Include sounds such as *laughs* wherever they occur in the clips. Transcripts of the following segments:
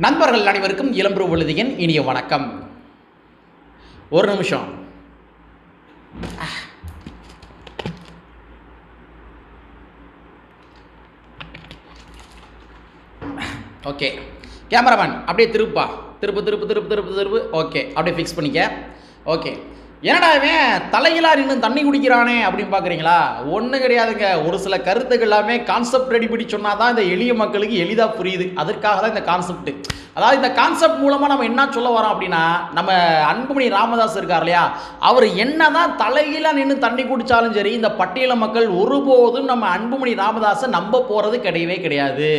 நண்பர்கள் அனைவருக்கும் இளம்பு விழுதியின் இனிய வணக்கம். ஒரு நிமிஷம். ஓகே. கேமராமேன் அப்படியே திருப்பா. திருப்பு திருப்பு திருப்பு திருப்பு திருப்பு ஓகே அப்படியே ஃபிக்ஸ் பண்ணிக்க. ஓகே. என்னடா இவன் தலையிலா நின்று தண்ணி குடிக்கிறானே அப்படின்னு பார்க்குறீங்களா ஒன்றும் கிடையாதுங்க. ஒரு சில கருத்துக்கள் எல்லாமே கான்செப்ட் ரெடி பண்ணி சொன்னால் தான் இந்த எளிய மக்களுக்கு எளிதாக புரியுது. அதற்காக தான் இந்த கான்செப்ட் அதாவது இந்த கான்செப்ட் மூலமாக நம்ம என்ன சொல்ல வரோம் அப்படின்னா நம்ம அன்புமணி ராமதாஸ் இருக்கார் இல்லையா? அவர் என்ன தான் தலையில நின்று தண்ணி குடித்தாலும் சரி இந்த பட்டியல மக்கள் ஒருபோதும் நம்ம அன்புமணி ராமதாஸை நம்ப போகிறது கிடையவே கிடையாது.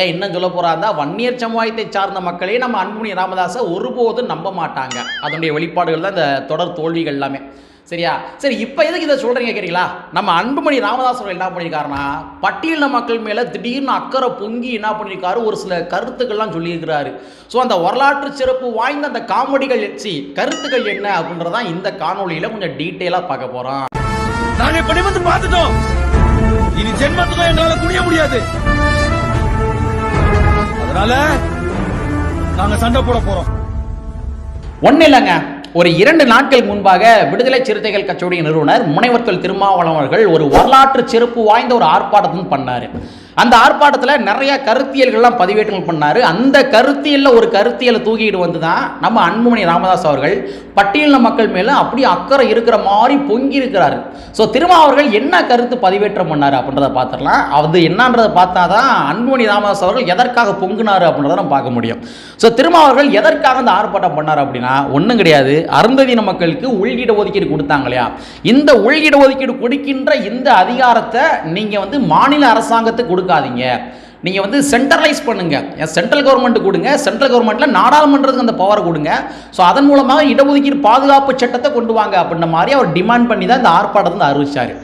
ஏன் இன்னும் சொல்ல இருந்தால் வன்னியர் சமுதாயத்தை சார்ந்த மக்களே நம்ம அன்புமணி ராமதாஸை ஒருபோதும் நம்ப மாட்டாங்க. அதனுடைய வெளிப்பாடுகள் தான் இந்த தொடர் தோல்விகள் எல்லாமே. சரியா? சரி இப்போ எதுக்கு இதை சொல்கிறீங்க கேட்குறீங்களா நம்ம அன்புமணி ராமதாஸ் என்ன பண்ணியிருக்காருன்னா பட்டியலின மக்கள் மேலே திடீர்னு அக்கறை பொங்கி என்ன பண்ணியிருக்காரு ஒரு சில கருத்துக்கள்லாம் சொல்லியிருக்கிறாரு. ஸோ அந்த வரலாற்று சிறப்பு வாய்ந்த அந்த காமெடிகள் சி கருத்துக்கள் என்ன அப்படின்றதான் இந்த காணொளியில் கொஞ்சம் டீட்டெயிலாக பார்க்க போகிறோம் நாங்க இப்ப நிமிர்ந்து பார்த்துட்டோம். இனி ஜென்மத்துக்கும் எங்களால குனிய முடியாது. அதனால நாங்க சண்டை போட போறோம். ஒன்றும் இல்லைங்க. ஒரு இரண்டு நாட்கள் முன்பாக விடுதலை சிறுத்தைகள் கட்சியுடைய நிறுவனர் முனைவர் தொல் திருமாவளவன் அவர்கள் ஒரு வரலாற்று சிறப்பு வாய்ந்த ஒரு ஆர்ப்பாட்டத்தையும் பண்ணார். அந்த ஆர்ப்பாட்டத்தில் நிறைய கருத்தியல்கள்லாம் பதிவேற்றங்கள் பண்ணார். அந்த கருத்தியலில் ஒரு கருத்தியலை தூக்கிட்டு வந்து தான் நம்ம அன்புமணி ராமதாஸ் அவர்கள் பட்டியலின மக்கள் மேலே அப்படி அக்கறை இருக்கிற மாதிரி பொங்கி இருக்கிறாரு. ஸோ திருமா அவர்கள் என்ன கருத்து பதிவேற்றம் பண்ணார் அப்படின்றத பார்த்துடலாம். அது என்னன்றதை பார்த்தா தான் அன்புமணி ராமதாஸ் அவர்கள் எதற்காக பொங்குனார் அப்படின்றத நம்ம பார்க்க முடியும். ஸோ திருமா அவர்கள் எதற்காக அந்த ஆர்ப்பாட்டம் பண்ணார் அப்படின்னா ஒன்றும் கிடையாது. அருந்ததின மக்களுக்கு உள்இட ஒதுக்கீடு கொடுத்தாங்க இல்லையா இந்த உள்இட ஒதுக்கீடு கொடுக்கின்ற இந்த அதிகாரத்தை நீங்கள் வந்து மாநில அரசாங்கத்துக்கு கொடுக்காதீங்க. நீங்கள் வந்து சென்ட்ரலைஸ் பண்ணுங்க. சென்ட்ரல் கவர்மெண்ட் கொடுங்க. சென்ட்ரல் கவர்மெண்ட்டில் நாடாளுமன்றத்துக்கு அந்த பவர் கொடுங்க. ஸோ அதன் மூலமாக இடஒதுக்கீடு பாதுகாப்பு சட்டத்தை கொண்டு வாங்க அப்படின்ற மாதிரி அவர் டிமாண்ட் பண்ணி தான் இந்த ஆர்ப்பாட்டத்தை வந்து அறிவிச்சார்.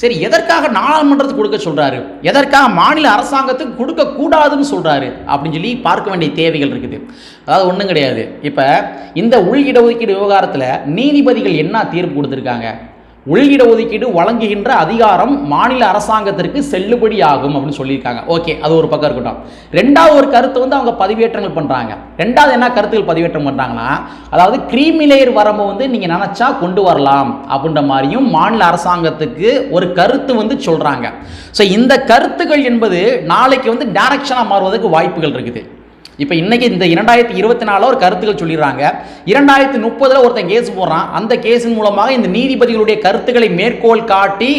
சரி எதற்காக நாடாளுமன்றத்துக்கு கொடுக்க சொல்கிறாரு எதற்காக மாநில அரசாங்கத்துக்கு கொடுக்கக்கூடாதுன்னு சொல்கிறாரு அப்படின்னு சொல்லி பார்க்க வேண்டிய தேவைகள் இருக்குது. அதாவது ஒன்றும் கிடையாது. இப்போ இந்த உள் இடஒதுக்கீடு விவகாரத்தில் நீதிபதிகள் என்ன தீர்ப்பு கொடுத்துருக்காங்க? உள் ஒதுக்கீடு வழங்குகின்ற அதிகாரம் மாநில அரசாங்கத்திற்கு செல்லுபடி ஆகும் அப்படின்னு சொல்லியிருக்காங்க. ஓகே அது ஒரு பக்கம் இருக்கட்டும். ரெண்டாவது ஒரு கருத்து வந்து அவங்க பதிவேற்றங்கள் பண்ணுறாங்க ரெண்டாவது என்ன கருத்துக்கள் பதிவேற்றம் பண்ணுறாங்கன்னா அதாவது கிரீமிலேயர் வரம்பு வந்து நீங்கள் நினச்சா கொண்டு வரலாம் அப்படின்ற மாதிரியும் மாநில அரசாங்கத்துக்கு ஒரு கருத்து வந்து சொல்கிறாங்க ஸோ இந்த கருத்துக்கள் என்பது நாளைக்கு வந்து டேரக்ஷனாக மாறுவதற்கு வாய்ப்புகள் இருக்குது. இப்போ இன்றைக்கி இந்த இரண்டாயிரத்தி இருபத்தி நாலில் ஒரு கருத்துக்கள் சொல்லிடுறாங்க. இரண்டாயிரத்தி முப்பதில் ஒருத்தன் கேஸ் போடுறான். அந்த கேஸின் மூலமாக இந்த நீதிபதிகளுடைய கருத்துக்களை மேற்கோள் காட்டி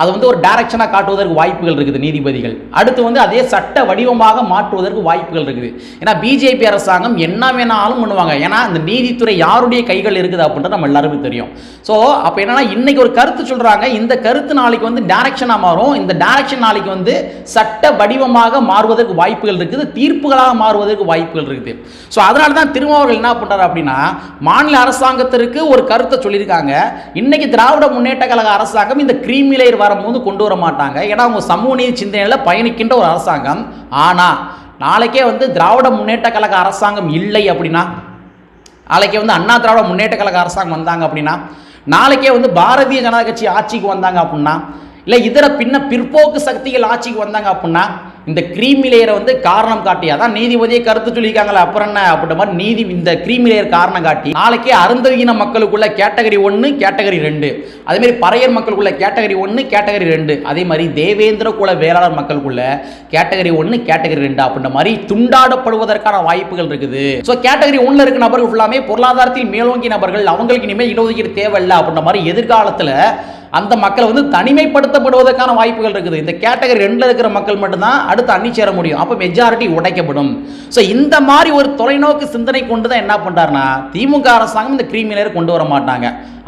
அது வந்து ஒரு டைரக்ஷனாக காட்டுவதற்கு வாய்ப்புகள் இருக்குது நீதிபதிகள். அடுத்து வந்து அதே சட்ட வடிவமாக மாற்றுவதற்கு வாய்ப்புகள் இருக்குது. ஏன்னா பிஜேபி அரசாங்கம் என்ன வேணாலும் பண்ணுவாங்க. ஏன்னா இந்த நீதித்துறை யாருடைய கைகள் இருக்குது அப்படின்றது நம்ம எல்லாருமே தெரியும். ஸோ அப்போ என்னன்னா இன்னைக்கு ஒரு கருத்து சொல்கிறாங்க இந்த கருத்து நாளைக்கு வந்து டைரக்ஷனாக மாறும். இந்த டைரக்ஷன் நாளைக்கு வந்து சட்ட வடிவமாக மாறுவதற்கு வாய்ப்புகள் இருக்குது. தீர்ப்புகளாக மாறுவதற்கு வாய்ப்புகள் இருக்குது. ஸோ அதனால தான் திருமாவர்கள் என்ன பண்ணுறாரு அப்படின்னா மாநில அரசாங்கத்திற்கு ஒரு கருத்தை சொல்லியிருக்காங்க. இன்னைக்கு திராவிட முன்னேற்ற கழக அரசாங்கம் இந்த கிரீமிலேயர் வரும்போது கொண்டு வர மாட்டாங்க. ஏன்னா அவங்க சமூக நீதி சிந்தனையில் பயணிக்கின்ற ஒரு அரசாங்கம். ஆனால் நாளைக்கே வந்து திராவிட முன்னேற்ற கழக அரசாங்கம் இல்லை அப்படின்னா நாளைக்கே வந்து அண்ணா திராவிட முன்னேற்ற கழக அரசாங்கம் வந்தாங்க அப்படின்னா நாளைக்கே வந்து பாரதிய ஜனதா கட்சி ஆட்சிக்கு வந்தாங்க அப்படின்னா இல்லை இதர பின்ன பிற்போக்கு சக்திகள் ஆட்சிக்கு வந்தாங்க அப்படின்னா இந்த கிரீமிலேயரை வந்து காரணம் காட்டி அதான் நீதிபதியை கருத்து சொல்லியிருக்காங்களே அப்புறம் என்ன? அப்படின்ற மாதிரி நீதி இந்த கிரீமிலேயர் காரணம் காட்டி நாளைக்கே அருந்ததியின மக்களுக்குள்ள கேட்டகரி ஒன்று கேட்டகரி ரெண்டு. அதேமாரி பறையர் மக்களுக்குள்ள கேட்டகரி ஒன்று கேட்டகரி ரெண்டு. அதே மாதிரி தேவேந்திர குல வேளாளர் மக்களுக்குள்ள கேட்டகரி ஒன்று கேட்டகரி ரெண்டு அப்படின்ற மாதிரி துண்டாடப்படுவதற்கான வாய்ப்புகள் இருக்குது. ஸோ கேட்டகரி ஒன்றில் இருக்க நபர்கள் ஃபுல்லாமே பொருளாதாரத்தில் மேலோங்கிய நபர்கள் அவங்களுக்கு இனிமேல் இடஒதுக்கீடு தேவையில்லை அப்படின்ற மாதிரி எதிர்காலத்தில் அந்த மக்களை வந்து தனிமைப்படுத்தப்படுவதற்கான வாய்ப்புகள் இருக்குது. இந்த கேட்டகரி ரெண்டில் இருக்கிற மக்கள் மட்டும்தான் அடுத்து அணி சேர முடியும். அப்போ மெஜாரிட்டி உடைக்கப்படும். ஸோ இந்த மாதிரி ஒரு தொலைநோக்கு சிந்தனை கொண்டு தான் என்ன பண்ணுறாருனா திமுக அரசாங்கம் இந்த கிரீமிலேயர் கொண்டு வர மாட்டாங்க.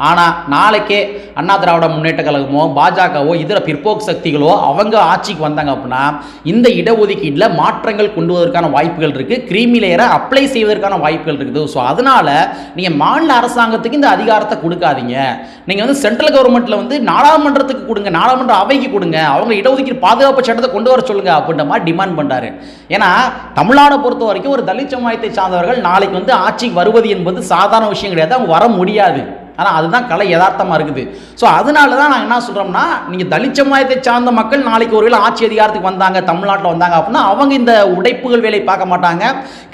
ஆனால் நாளைக்கே அண்ணா திராவிட முன்னேற்ற கழகமோ பாஜகவோ இதர பிற்போக்கு சக்திகளோ அவங்க ஆட்சிக்கு வந்தாங்க அப்படின்னா இந்த இடஒதுக்கீட்டில் மாற்றங்கள் கொண்டு வருவதற்கான வாய்ப்புகள் இருக்குது கிரீமிலேயரை அப்ளை செய்வதற்கான வாய்ப்புகள் இருக்குது. ஸோ அதனால் நீங்கள் மாநில அரசாங்கத்துக்கு இந்த அதிகாரத்தை கொடுக்காதீங்க. நீங்கள் வந்து சென்ட்ரல் கவர்மெண்ட்டில் வந்து நாடாளுமன்றத்துக்கு கொடுங்க நாடாளுமன்ற அவைக்கு கொடுங்க அவங்க இடஒதுக்கீடு பாதுகாப்பு சட்டத்தை கொண்டு வர சொல்லுங்க அப்படின்ற மாதிரி டிமாண்ட் பண்ணுறாரு ஏன்னா தமிழ்நாடை பொறுத்த வரைக்கும் ஒரு தலித் சமுதாயத்தை சார்ந்தவர்கள் நாளைக்கு வந்து ஆட்சிக்கு வருவது என்பது சாதாரண விஷயம் கிடையாது. அவங்க வர முடியாது. ஆனால் அதுதான் கலை யதார்த்தமாக இருக்குது. ஸோ அதனால தான் நாங்கள் என்ன சொல்கிறோம்னா நீங்கள் தலித் சமுதாயத்தை சார்ந்த மக்கள் நாளைக்கு ஒருவேளை ஆட்சி அதிகாரத்துக்கு வந்தாங்க தமிழ்நாட்டில் வந்தாங்க அப்படின்னா அவங்க இந்த உடைப்புகள் வேலையை பார்க்க மாட்டாங்க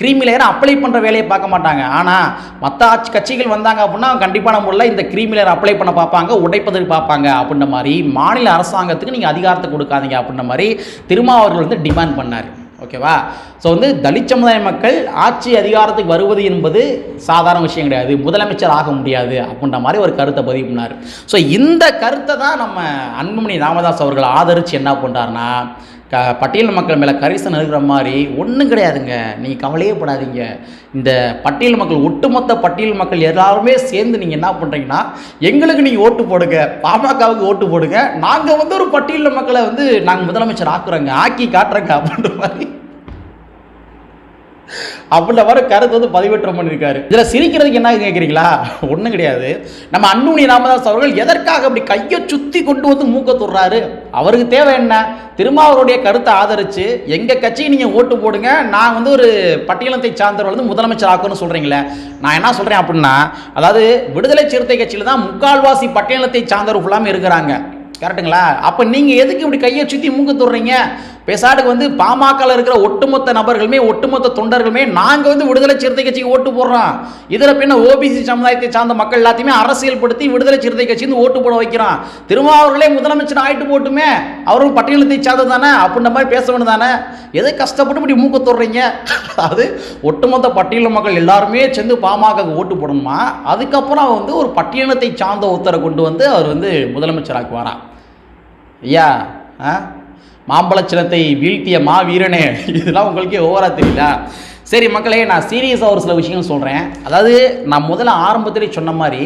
கிரீமி லேயரை அப்ளை பண்ணுற வேலையை பார்க்க மாட்டாங்க. ஆனால் மற்ற ஆட்சி கட்சிகள் வந்தாங்க அப்படின்னா கண்டிப்பான முறையில் இந்த கிரீமி லேயர் அப்ளை பண்ண பார்ப்பாங்க உடைப்பதற்கு பார்ப்பாங்க அப்படின்ற மாதிரி மாநில அரசாங்கத்துக்கு நீங்கள் அதிகாரத்தை கொடுக்காதீங்க அப்படின்ற மாதிரி திருமாவர்கள் வந்து டிமாண்ட் பண்ணார். ஓகேவா? ஸோ வந்து தலித் சமுதாய மக்கள் ஆட்சி அதிகாரத்துக்கு வருவது என்பது சாதாரண விஷயம் கிடையாது. முதலமைச்சர் ஆக முடியாது அப்படின்ற மாதிரி ஒரு கருத்தை பதிவு பண்ணார். ஸோ இந்த கருத்தை தான் நம்ம அன்புமணி ராமதாஸ் அவர்கள் ஆதரித்து என்ன பண்ணுறாருன்னா க பட்டியல் மக்கள் மேலே கரிசன் இருக்கிற மாதிரி ஒன்றும் கிடையாதுங்க. நீங்கள் கவலையே படாதீங்க. இந்த பட்டியல் மக்கள் ஒட்டுமொத்த பட்டியல் மக்கள் எல்லாருமே சேர்ந்து நீங்கள் என்ன பண்ணுறீங்கன்னா எங்களுக்கு நீங்கள் ஓட்டு போடுங்க. பாமகவுக்கு ஓட்டு போடுங்க. நாங்கள் வந்து ஒரு பட்டியல் மக்களை வந்து நாங்கள் முதலமைச்சர் ஆக்குறோங்க. ஆக்கி காட்டுறோங்க அப்படின்ற மாதிரி. அப்படின்ற கருத்து வந்து பதிவேற்றம் பண்ணியிருக்காரு இதில் சிரிக்கிறதுக்கு என்ன கேட்குறீங்களா ஒன்றும் கிடையாது. நம்ம அன்புமணி ராமதாஸ் அவர்கள் எதற்காக அப்படி கையை சுற்றி கொண்டு வந்து மூக்க துடுறாரு? அவருக்கு தேவை என்ன? திருமாவருடைய கருத்தை ஆதரித்து எங்கள் கட்சியை நீங்கள் ஓட்டு போடுங்க நான் வந்து ஒரு பட்டியலத்தை சார்ந்தவர் வந்து முதலமைச்சர் ஆக்கணும்னு சொல்கிறீங்களே நான் என்ன சொல்கிறேன் அப்படின்னா அதாவது விடுதலை சிறுத்தை கட்சியில் தான் முக்கால்வாசி பட்டியலத்தை சார்ந்தவர் ஃபுல்லாமே இருக்கிறாங்க. கரெக்டுங்களா அப்போ நீங்கள் எதுக்கு இப்படி கையை சுற்றி மூக்க துடுறீங்க? பேசாட்டுக்கு வந்து பாமகவில் இருக்கிற ஒட்டுமொத்த நபர்களுமே ஒட்டுமொத்த தொண்டர்களுமே நாங்கள் வந்து விடுதலை சிறுத்தை கட்சிக்கு ஓட்டு போடுறோம். இதில் பின்ன ஓபிசி சமுதாயத்தை சார்ந்த மக்கள் எல்லாத்தையுமே அரசியல்படுத்தி விடுதலை சிறுத்தை கட்சி ஓட்டு போட வைக்கிறோம். திருமாவர்களே முதலமைச்சர் ஆயிட்டு போட்டுமே அவரும் பட்டியலத்தை சார்ந்தது தானே அப்படின்ற மாதிரி பேச வேணும் தானே எதை கஷ்டப்பட்டு இப்படி மூக்க தொடுறீங்க? அதாவது ஒட்டுமொத்த பட்டியல மக்கள் எல்லாருமே சேர்ந்து பாமக ஓட்டு போடணுமா? அதுக்கப்புறம் வந்து ஒரு பட்டியலத்தை சார்ந்த ஒருத்தரை கொண்டு வந்து அவர் வந்து முதலமைச்சராக்குவாராம் ஐயா ஆ? மாம்பழச்சினத்தை வீழ்த்திய மா வீரனே இதெல்லாம் உங்களுக்கே ஓவரா தெரியல. சரி மக்களே நான் சீரியஸாக ஒரு சில விஷயங்கள் சொல்கிறேன் அதாவது நான் முதல்ல ஆரம்பத்திலே சொன்ன மாதிரி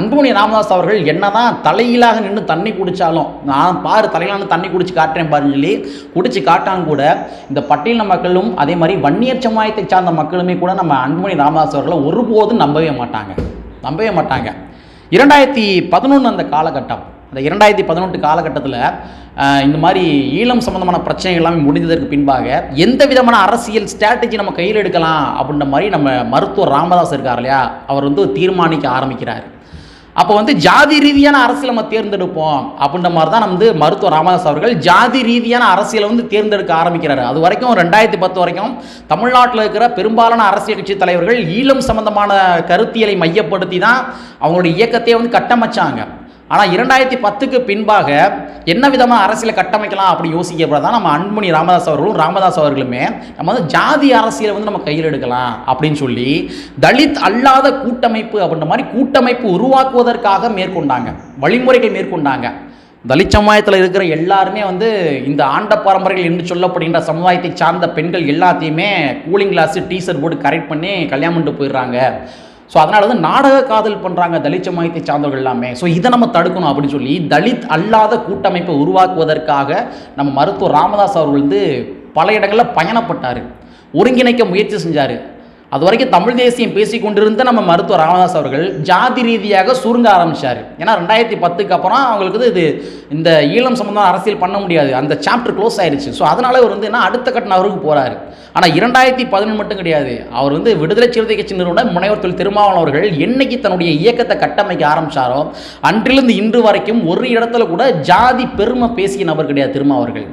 அன்புமணி ராமதாஸ் அவர்கள் என்னதான் தலையிலாக நின்று தண்ணி குடித்தாலும் நான் பாரு தலையிலான தண்ணி குடிச்சு காட்டுறேன் பாருன்னு சொல்லி குடிச்சு காட்டாலும் கூட இந்த பட்டியலின மக்களும் அதே மாதிரி வன்னியர் சமுதாயத்தை சார்ந்த மக்களுமே கூட நம்ம அன்புமணி ராமதாஸ் அவர்களை ஒருபோதும் நம்பவே மாட்டாங்க. நம்பவே மாட்டாங்க. இரண்டாயிரத்தி பதினொன்று அந்த காலகட்டம் இந்த இரண்டாயிரத்தி பதினெட்டு காலகட்டத்தில் இந்த மாதிரி ஈழம் சம்மந்தமான பிரச்சனைகள் எல்லாமே முடிந்ததற்கு பின்பாக எந்த விதமான அரசியல் ஸ்ட்ராட்டஜி நம்ம கையில் எடுக்கலாம் அப்படின்ற மாதிரி நம்ம மருத்துவர் ராமதாஸ் இருக்கார் இல்லையா? அவர் வந்து தீர்மானிக்க ஆரம்பிக்கிறார். அப்போ வந்து ஜாதி ரீதியான அரசியல் நம்ம தேர்ந்தெடுப்போம் அப்படின்ற மாதிரி தான் வந்து மருத்துவர் ராமதாஸ் அவர்கள் ஜாதி ரீதியான அரசியலை வந்து தேர்ந்தெடுக்க ஆரம்பிக்கிறாரு. அது வரைக்கும் ரெண்டாயிரத்தி பத்து வரைக்கும் தமிழ்நாட்டில் இருக்கிற பெரும்பாலான அரசியல் கட்சி தலைவர்கள் ஈழம் சம்பந்தமான கருத்தியலை மையப்படுத்தி தான் அவங்களுடைய இயக்கத்தையே வந்து கட்டமைச்சாங்க. ஆனால் இரண்டாயிரத்தி பத்துக்கு பின்பாக என்ன விதமாக அரசியலை கட்டமைக்கலாம் அப்படி யோசிக்கப்படாத நம்ம அன்புமணி ராமதாஸ் அவர்களும் ராமதாஸ் அவர்களுமே நம்ம வந்து ஜாதி அரசியலை வந்து நம்ம கையில் எடுக்கலாம் அப்படின்னு சொல்லி தலித் அல்லாத கூட்டமைப்பு அப்படின்ற மாதிரி கூட்டமைப்பு உருவாக்குவதற்காக மேற்கொண்டாங்க வழிமுறைகள் மேற்கொண்டாங்க. தலித் சமுதாயத்தில் இருக்கிற எல்லாருமே வந்து இந்த ஆண்ட பாரம்பரியங்கள் என்று சொல்லப்படுகின்ற சமுதாயத்தை சார்ந்த பெண்கள் எல்லாத்தையுமே கூலிங் கிளாஸு டீசர் போட்டு கரெக்ட் பண்ணி கல்யாணம் பண்ணிட்டு போயிடுறாங்க. ஸோ அதனால வந்து நாடக காதல் பண்ணுறாங்க தலித் சமுதாயத்தை சார்ந்தவர்கள் எல்லாமே. ஸோ இதை நம்ம தடுக்கணும் அப்படின்னு சொல்லி தலித் அல்லாத கூட்டமைப்பை உருவாக்குவதற்காக நம்ம மருத்துவர் ராமதாஸ் அவர்கள் வந்து பல இடங்களில் பயணப்பட்டார். ஒருங்கிணைக்க முயற்சி செஞ்சார். அது வரைக்கும் தமிழ் தேசியம் பேசி கொண்டிருந்த நம்ம மருத்துவர் ராமதாஸ் அவர்கள் ஜாதி ரீதியாக சுருங்க ஆரம்பிச்சார். ஏன்னா ரெண்டாயிரத்தி பத்துக்கு அப்புறம் அவங்களுக்கு இது இந்த ஈழம் சம்மந்தம் அரசியல் பண்ண முடியாது. அந்த சாப்டர் க்ளோஸ் ஆயிடுச்சு ஸோ அதனால் அவர் வந்து என்ன அடுத்த கட்ட நகருக்கு போகிறார் ஆனால் இரண்டாயிரத்தி பதினொன்று மட்டும் கிடையாது. அவர் வந்து விடுதலை சிறுத்தை கட்சி நிறுவனர் முனைவர் தொழில் திருமாவளவன் அவர்கள் என்னைக்கு தன்னுடைய இயக்கத்தை கட்டமைக்க ஆரம்பிச்சாரோ அன்றிலிருந்து இன்று வரைக்கும் ஒரு இடத்துல கூட ஜாதி பெருமை பேசிய நபர் கிடையாது திருமாவர்கள்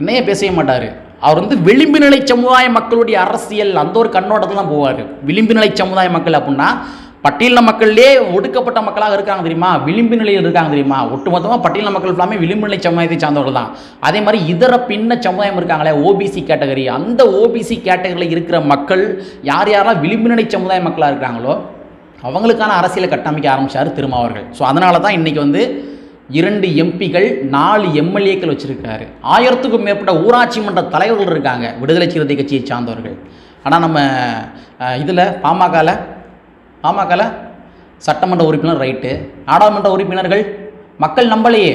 என்னையே பேசவே மாட்டார். அவர் வந்து விளிம்பு நிலை சமுதாய மக்களுடைய அரசியல் அந்த ஒரு கண்ணோட்டத்தில் தான் போவார். விளிம்பு நிலை சமுதாய மக்கள் அப்படின்னா பட்டியல மக்கள்லேயே ஒடுக்கப்பட்ட மக்களாக இருக்காங்க தெரியுமா? விளிம்பு நிலையில் இருக்காங்க தெரியுமா? ஒட்டுமொத்தமாக பட்டியல மக்கள் எல்லாமே விளிம்பு நிலை சமுதாயத்தை சார்ந்தவர்கள் தான். அதே மாதிரி இதர பின்ன சமுதாயம் இருக்காங்களே ஓபிசி கேட்டகரி அந்த ஓபிசி கேட்டகரியில் இருக்கிற மக்கள் யார் யாரெல்லாம் விளிம்பு நிலை சமுதாய மக்களாக இருக்கிறாங்களோ அவங்களுக்கான அரசியலை கட்டமைக்க ஆரம்பிச்சார் திருமாவர்கள். ஸோ அதனால தான் இன்றைக்கி வந்து இரண்டு எம்பிகள் நாலு எம்எல்ஏக்கள் வச்சுருக்காரு ஆயிரத்துக்கும் மேற்பட்ட ஊராட்சி மன்ற தலைவர்கள் இருக்காங்க விடுதலை சிறுத்தை கட்சியை சார்ந்தவர்கள். ஆனால் நம்ம இதில் பாமகவில் பாமகவில் சட்டமன்ற உறுப்பினர் ரைட்டு. நாடாளுமன்ற உறுப்பினர்கள் மக்கள் நம்பலையே.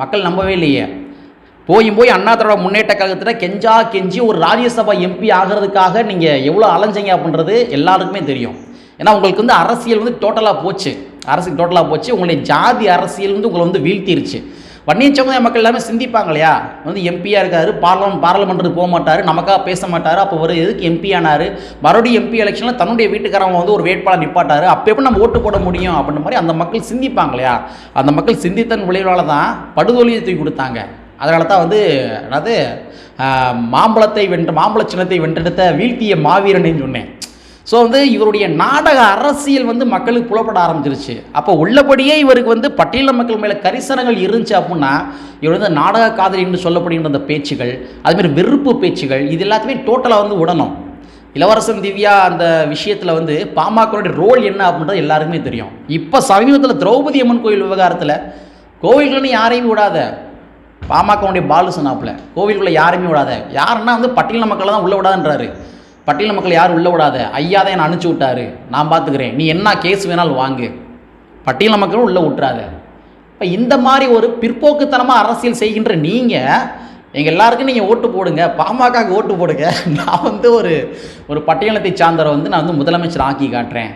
மக்கள் நம்பவே இல்லையே. போய் போய் அண்ணா திராவிட முன்னேற்ற கழகத்தில் கெஞ்சா கெஞ்சி ஒரு ராஜ்யசபா எம்பி ஆகிறதுக்காக நீங்கள் எவ்வளோ அலைஞ்சீங்க அப்படின்றது எல்லாருக்குமே தெரியும். ஏன்னா உங்களுக்கு வந்து அரசியல் வந்து டோட்டலாக போச்சு. அரசுக்கு டோட்டலாக போச்சு. உங்களுடைய ஜாதி அரசியல் வந்து உங்களை வந்து வீழ்த்திருச்சு. வன்னிய சமுதாய மக்கள் எல்லாமே சிந்திப்பாங்க இல்லையா வந்து எம்பியாக இருக்காரு பார்லம் பாராளுமன்றத்துக்கு போக மாட்டார் நமக்காக பேச மாட்டார் அப்போ ஒரு எதுக்கு எம்பி ஆனார்? மறுபடியும் எம்பி எலெக்ஷனில் தன்னுடைய வீட்டுக்காரவங்க வந்து ஒரு வேட்பாளர் நிப்பாட்டார். அப்போ எப்படி நம்ம ஓட்டு போட முடியும் அப்படின்ற மாதிரி அந்த மக்கள் சிந்திப்பாங்க இல்லையா அந்த மக்கள் சிந்தித்தன் விளைவால் தான் படுதொலியை தூக்கி கொடுத்தாங்க. அதனால தான் வந்து அதாவது மாம்பழத்தை வென்ற மாம்பழ சின்னத்தை வென்றெடுத்த வீழ்த்திய மாவீரன்னு சொன்னேன். ஸோ வந்து இவருடைய நாடக அரசியல் வந்து மக்களுக்கு புலப்பட ஆரம்பிச்சிருச்சு. அப்போ உள்ளபடியே இவருக்கு வந்து பட்டியல மக்கள் மேலே கரிசனங்கள் இருந்துச்சு அப்படின்னா இவர் வந்து நாடக காதலி என்று சொல்லப்படுகின்ற அந்த பேச்சுகள் அதுமாரி வெறுப்பு பேச்சுகள் இது எல்லாத்தையுமே டோட்டலாக வந்து விடணும் இளவரசன் திவ்யா அந்த விஷயத்தில் வந்து பாமகனுடைய ரோல் என்ன அப்படின்றது எல்லாருக்குமே தெரியும். இப்போ சமீபத்தில் திரௌபதி அம்மன் கோயில் விவகாரத்தில் கோவில்கள்னு யாரையும் விடாத பாமகவுடைய பாலு சொன்னாப்புல கோவிலுக்குள்ளே யாருமே விடாத யாருன்னா வந்து பட்டியல மக்களை தான் உள்ளே விடாதுன்றாரு. பட்டியல மக்கள் யாரும் உள்ளே விடாத ஐயா தான் என்னை அனுப்பிச்சி விட்டாரு. நான் பார்த்துக்கிறேன் நீ என்ன கேஸ் வேணாலும் வாங்கு. பட்டியல மக்களும் உள்ளே விட்டுறாத இப்போ இந்த மாதிரி ஒரு பிற்போக்குத்தனமாக அரசியல் செய்கின்ற நீங்கள் எங்கள் எல்லாருக்கும் நீங்கள் ஓட்டு போடுங்க. பாமகக்கு ஓட்டு போடுங்க. *laughs* நான் வந்து ஒரு ஒரு பட்டியலத்தை சார்ந்தவரை வந்து நான் வந்து முதலமைச்சர் ஆக்கி காட்டுறேன்.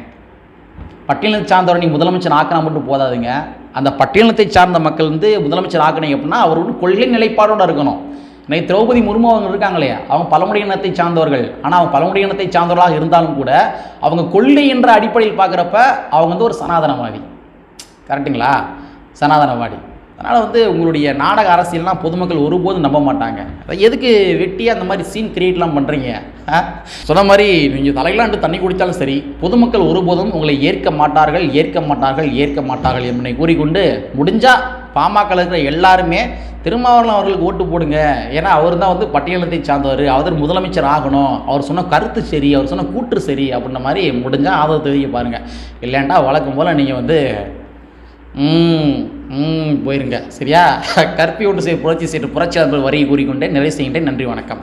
பட்டியலத்தை சார்ந்தவரை நீங்கள் முதலமைச்சர் ஆக்கினா மட்டும் போதாதுங்க. அந்த பட்டியலத்தை சார்ந்த மக்கள் வந்து முதலமைச்சர் ஆக்கினீங்க அப்படின்னா அவர் வந்து கொள்கை நிலைப்பாடோடு இருக்கணும். இன்னைக்கு திரௌபதி முர்மு அவங்க இருக்காங்களே அவங்க பழமுடைய இனத்தை சார்ந்தவர்கள். ஆனால் அவங்க பழமுடைய இனத்தை சார்ந்தவர்களாக இருந்தாலும் கூட அவங்க கொள்கை என்ற அடிப்படையில் பார்க்குறப்ப அவங்க வந்து ஒரு சனாதனவாதி. கரெக்டுங்களா சனாதனவாதி. அதனால் வந்து உங்களுடைய நாடக அரசியல்லாம் பொதுமக்கள் ஒருபோதும் நம்ப மாட்டாங்க. அதை எதுக்கு வெட்டி அந்த மாதிரி சீன் கிரியேட்லாம் பண்ணுறீங்க சொன்ன மாதிரி நீங்கள் தலையிலாண்டு தண்ணி குடித்தாலும் சரி பொதுமக்கள் ஒருபோதும் உங்களை ஏற்க மாட்டார்கள் ஏற்க மாட்டார்கள் ஏற்க மாட்டார்கள் என்பதை கூறிக்கொண்டு முடிஞ்சால் பாமகவில் இருக்கிற எல்லாருமே திருமாவளவன் அவர்களுக்கு ஓட்டு போடுங்க. ஏன்னா அவர் தான் வந்து பட்டியலத்தை சார்ந்தவர். அவர் முதலமைச்சர் ஆகணும். அவர் சொன்ன கருத்து சரி அவர் சொன்ன கூற்று சரி அப்படின்ற மாதிரி முடிஞ்சால் ஆதரவு தெரிவிக்க பாருங்கள் இல்லைண்டா வழக்கம் போல் நீங்கள் வந்து ம் ம் போயிருங்க. சரியா? கற்பி ஒன்று செய்ய புரட்சி செய்து புரட்சியாளர்கள் வரி கூறிக்கொண்டே நிறைவு செய்கின்றேன். நன்றி வணக்கம்.